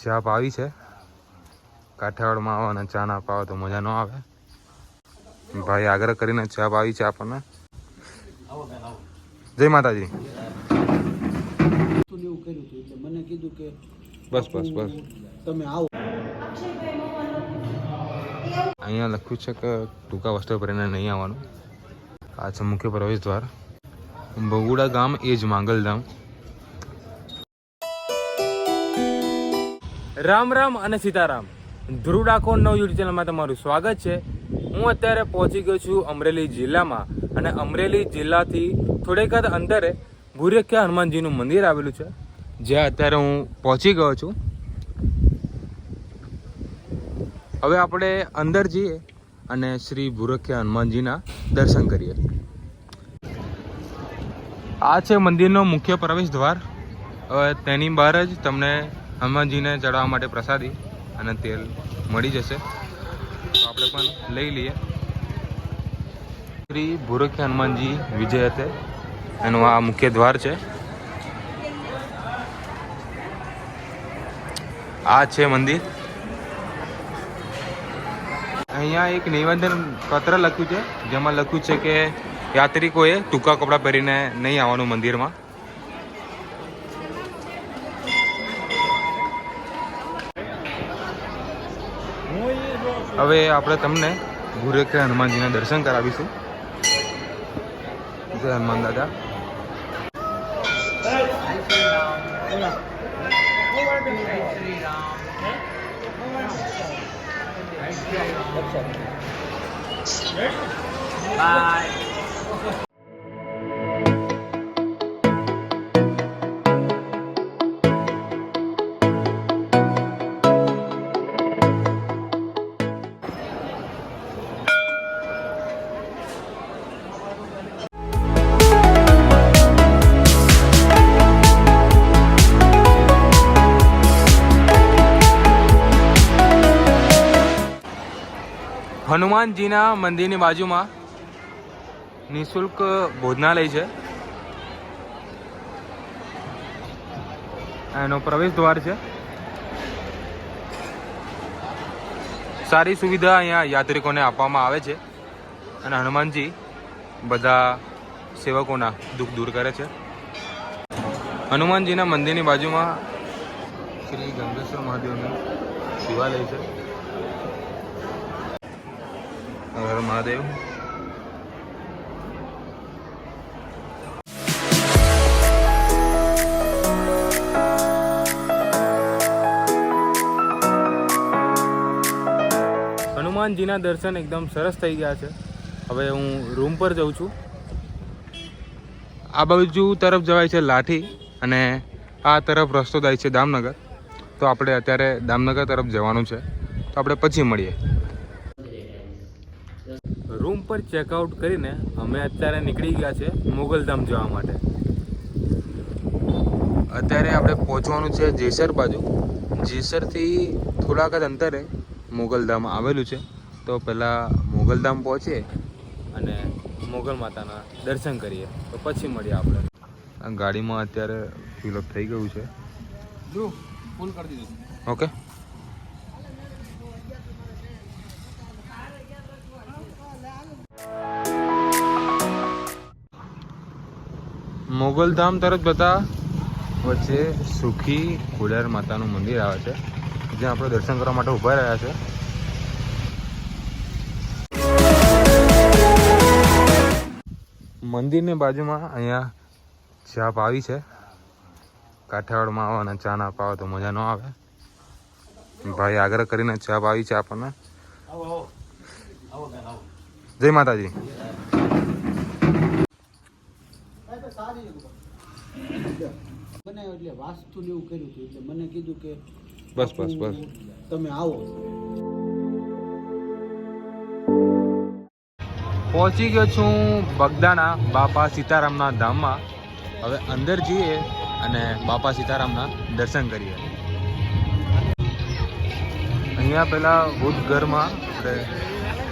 ચા પાવી છે? કાઠિયાવાડમાં આવો અને ચા ના પાવો તો મજા ન આવે. ભાઈ આગ્રહ કરીને ચા પાવી છે આપણને. જય માતાજી. મને કીધું કે બસ બસ બસ. તમે આવો અહીંયા લખ્યું છે કે ટૂંકા વસ્ત્ર પહેરીને નહીં આવવાનું. આ છે મુખ્ય પ્રવેશ દ્વાર. બગુડા ગામ એ જ માંગલધામ રામ રામ અને સીતારામ. ધ્રુવ ડાકોર નવ યુટ્યુબ ચેનલમાં તમારું સ્વાગત છે. હું અત્યારે પહોંચી ગયો છું અમરેલી જિલ્લામાં અને અમરેલી જિલ્લાથી થોડેક જ અંતરે ભૂરેખ્યા હનુમાનજીનું મંદિર આવેલું છે. જ્યાં અત્યારે હું પહોંચી ગયો છું. હવે આપણે અંદર જઈએ. અને શ્રી ભૂરખ્યા હનુમાનજીના દર્શન કરીએ. આ છે મંદિરનો મુખ્ય પ્રવેશ દ્વાર. તેની બહાર જ તમને હનુમાનજીને ચડાવવા માટે પ્રસાદી અને તેલ મળી જશે. તો આપણે પણ લઈ લઈએ. શ્રી ભૂરખ્યા હનુમાનજી વિજય હતે. એનું આ મુખ્ય દ્વાર છે. આ છે મંદિર. અહીંયા એક નિવેદન પત્ર લખ્યું છે, જેમાં લખ્યું છે કે યાત્રિકોએ ટૂંકા કપડાં પહેરીને નહીં આવવાનું મંદિરમાં. હવે આપણે તમને ભૂરેખે હનુમાનજીના દર્શન કરાવીશું. જય હનુમાન દાદા. Bye. હનુમાનજીના મંદિરની બાજુમાં નિઃશુલ્ક ભોજનાલય છે. એનો પ્રવેશ દ્વાર છે. સારી સુવિધા અહીંયા યાત્રિકોને આપવામાં આવે છે અને હનુમાનજી બધા સેવકોના દુઃખ દૂર કરે છે. હનુમાનજીના મંદિરની બાજુમાં શ્રી ગંગેશ્વર મહાદેવનું શિવાલય છે. હર મહાદેવ. હનુમાનજીના દર્શન એકદમ સરસ થઈ ગયા છે. હવે હું રૂમ પર જઉં છું. આ બાજુ તરફ જવાય છે લાઠી અને આ તરફ રસ્તો જાય છે દામનગર. તો આપણે અત્યારે દામનગર તરફ જવાનું છે. તો આપણે પછી મળીએ. રૂમ પર ચેકઆઉટ કરીને અમે અત્યારે નીકળી ગયા છે મોગલધામ જવા માટે. અત્યારે આપણે પહોંચવાનું છે જેસર બાજુ. જેસરથી થોડાક જ અંતરે મોગલધામ આવેલું છે. તો પહેલાં મોગલધામ પહોંચીએ અને મોગલ માતાના દર્શન કરીએ. તો પછી મળીએ આપણે. ગાડીમાં અત્યારે ફિલઅપ થઈ ગયું છે. ફૂલ કરી દીધું ઓકે મોગલધામ તરફ જતા વચ્ચે સુખી ખોડિયાર માતાનું મંદિર આવે છે જ્યાં આપણે દર્શન કરવા માટે ઊભા રહ્યા છે. મંદિરની બાજુમાં અહીંયા ચા પાવી છે. કાઠિયાવાડમાં આવો અને ચા ના પાવો તો મજા ન આવે. ભાઈ આગ્રહ કરીને ચા પાવી છે આપણને. જય માતાજી. બનાવ્યો એટલે વાસ્તુ ને એવું કર્યું હતું. એટલે મને કીધું કે બસ બસ બસ. તમે આવો. પહોંચી ગયો છું બગદાણા બાપા સીતારામના ધામમાં. હવે અંદર જઈએ અને બાપા સીતારામના દર્શન કરીએ. અહીંયા પહેલાં બુદ્ધ ઘરમાં આપણે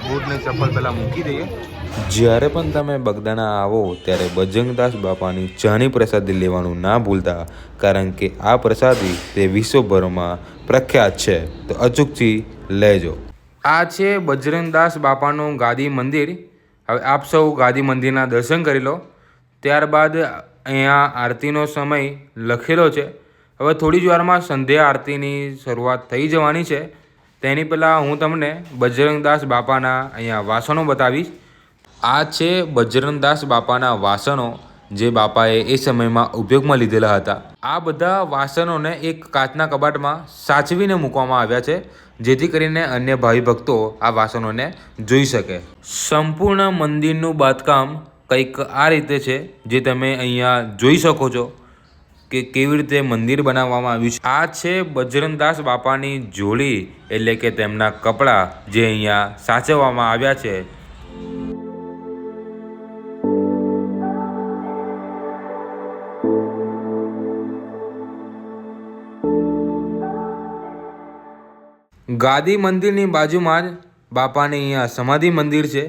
બુદ્ધની ચપ્પલ પહેલાં મૂકી દઈએ. જ્યારે પણ તમે બગદાણા આવો, ત્યારે બજરંગદાસ બાપાની ચાની પ્રસાદી લેવાનું ના ભૂલતા, કારણ કે આ પ્રસાદી તે વિશ્વભરમાં પ્રખ્યાત છે. તો અચૂકથી લેજો. આ છે બજરંગદાસ બાપાનું ગાદી મંદિર. હવે આપ સૌ ગાદી મંદિરના દર્શન કરી લો. ત્યારબાદ અહીંયા આરતીનો સમય લખેલો છે. હવે થોડી જ વારમાં સંધ્યા આરતીની શરૂઆત થઈ જવાની છે. તેની પહેલાં હું તમને બજરંગદાસ બાપાના અહીંયા વાસણો બતાવીશ. આ છે બજરંગદાસ બાપાના વાસણો, જે બાપાએ એ સમયમાં ઉપયોગમાં લીધેલા હતા. આ બધા વાસણોને એક કાચના કબાટમાં સાચવીને મૂકવામાં આવ્યા છે, જેથી કરીને અન્ય ભાવિ ભક્તો આ વાસણોને જોઈ શકે. સંપૂર્ણ મંદિરનું બાંધકામ કંઈક આ રીતે છે, જે તમે અહીંયા જોઈ શકો છો, કે કેવી રીતે મંદિર બનાવવામાં આવ્યું છે. આ છે બજરંગદાસ બાપાની જોડી, એટલે કે તેમના કપડાં, જે અહીંયા સાચવવામાં આવ્યા છે. ગાદી મંદિરની બાજુમાં જ બાપાની અહીંયા સમાધિ મંદિર છે,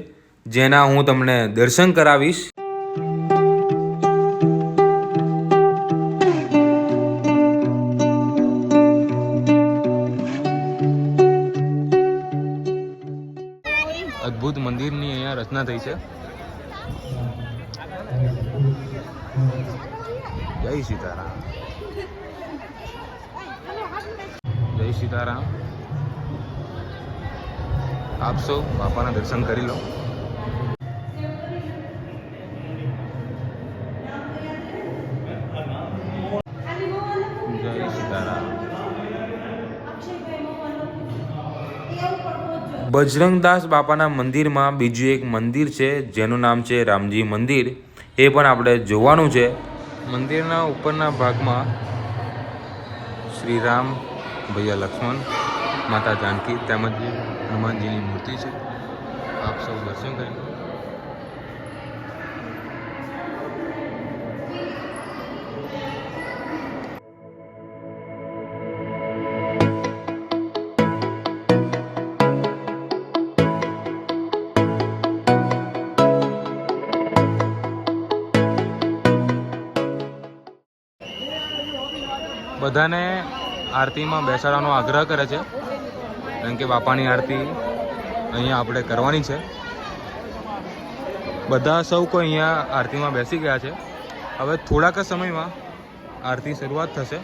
જેના હું તમને દર્શન કરાવીશ. અદ્ભુત મંદિરની અહીંયા રચના થઈ છે. જય સીતારામ. જય સીતારામ. આપ સૌ બાપાના દર્શન કરી લો. બજરંગદાસ બાપાના મંદિરમાં બીજું એક મંદિર છે, જેનું નામ છે રામજી મંદિર. એ પણ આપણે જોવાનું છે. મંદિરના ઉપરના ભાગમાં શ્રી રામ ભૈયા લક્ષ્મણ, માતા જાનકી તેમજ હનુમાનજીની મૂર્તિ છે. આપ સૌ દર્શન કરી બધાને આરતીમાં બેસાડવાનો આગ્રહ કરે છે. કારણ કે બાપાની આરતી અહીંયા આપણે કરવાની છે. બધા સૌ કોઈ અહીંયા આરતીમાં બેસી ગયા છે. હવે થોડાક સમયમાં આરતી શરૂઆત થશે.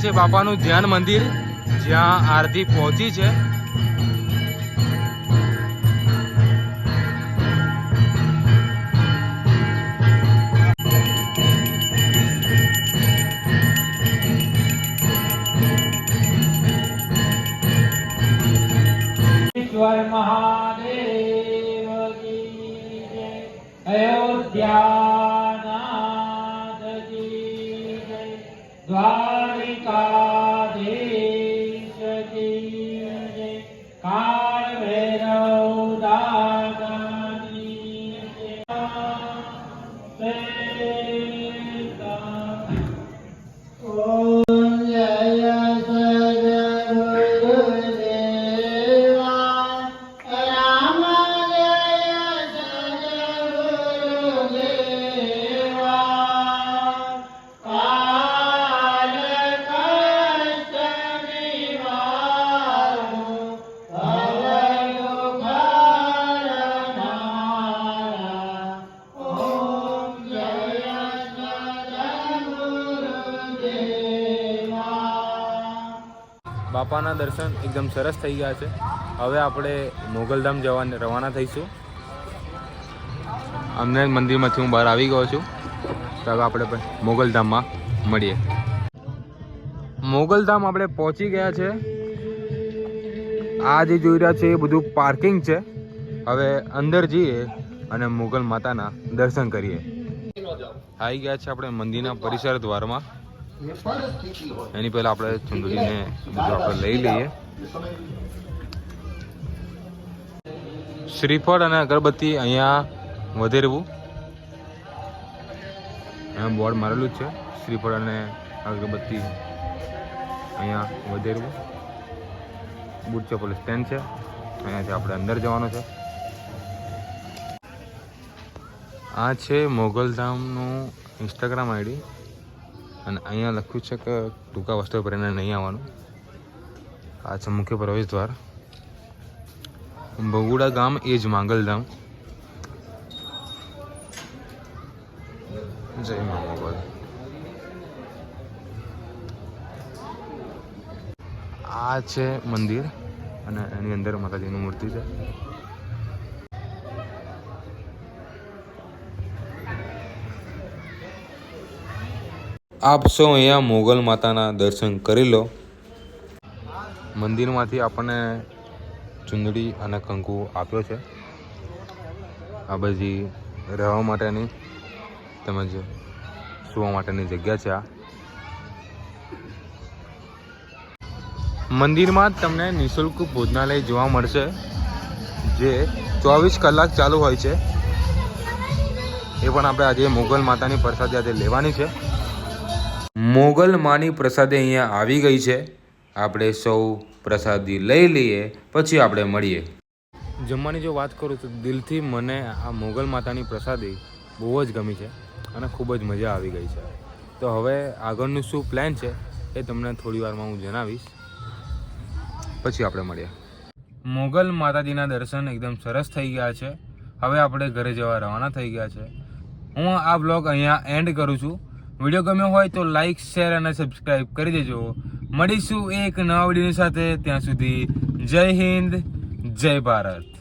છે બાપાનું ધ્યાન મંદિર જ્યાં આરતી પહોંચી છે. મહાદેવ કી બાપાના દર્શન એકદમ સરસ થઈ ગયા છે. હવે આપણે મોગલધામ જવા રવાના થઈશું. અમને મંદિરમાંથી હું બહાર આવી ગયો છું. તો હવે આપણે મોગલધામમાં મળીએ. મોગલધામ આપણે પહોંચી ગયા છે. આ જે જોઈ રહ્યા છે એ બધું પાર્કિંગ છે. હવે અંદર જઈએ અને મોગલ માતાના દર્શન કરીએ. આવી ગયા છે આપણે મંદિરના પરિસર દ્વારમાં. એની પહેલા આપણે ચુંદડીને બધું આપણે લઈ લઈએ. શ્રીફળ અને અગરબત્તી અહીંયા વધેરવું. અહીંયા બોર્ડ મારેલું જ છે. શ્રીફળ અને અગરબત્તી અહીંયા વધેરવું. બુટ ચપ્પલ સ્ટેન્ડ છે. અહીંયાથી આપણે અંદર જવાનું છે. આ છે મોગલધામનું ઇન્સ્ટાગ્રામ આઈડી અને અહીંયા લખ્યું છે કે ટૂંકા વસ્ત્રો પહેરીને નહીં આવવાનું. આ છે મુખ્ય પ્રવેશદ્વાર બગુડા ગામ એ જ માંગલધામ જય મા આ છે મંદિર અને એની અંદર માતાજીની મૂર્તિ છે. આપ સૌ અહીંયા મોગલ માતાના દર્શન કરી લો. મંદિરમાંથી આપણને ચુંદડી અને કંકુ આપ્યો છે. આ બધી રહેવા માટેની તેમજ સુવા માટેની જગ્યા છે આ. મંદિરમાં તમને નિઃશુલ્ક ભોજનાલય જોવા મળશે, જે ચોવીસ કલાક ચાલુ હોય છે. એ પણ આપણે આજે મોગલ માતાની પ્રસાદ આજે લેવાની છે. મોગલ માની પ્રસાદી અહીંયા આવી ગઈ છે. આપણે સૌ પ્રસાદી લઈ લઈએ પછી આપણે મળીએ. જમવાની જો વાત કરું તો દિલથી મને આ મોગલ માતાની પ્રસાદી બહુ જ ગમી છે અને ખૂબ જ મજા આવી ગઈ છે. તો હવે આગળનું શું પ્લાન છે એ તમને થોડી વારમાં હું જણાવીશ. પછી આપણે મળીએ. મોગલ માતાજીના દર્શન એકદમ સરસ થઈ ગયા છે. હવે આપણે ઘરે જવા રવાના થઈ ગયા છે. હું આ બ્લોગ અહીંયા એન્ડ કરું છું. વીડિયો ગમ્યો હોય તો લાઇક શેર અને સબસ્ક્રાઈબ કરી દેજો. મળીશું એક નવા વિડીયોની સાથે. ત્યાં સુધી જય હિન્દ, જય ભારત.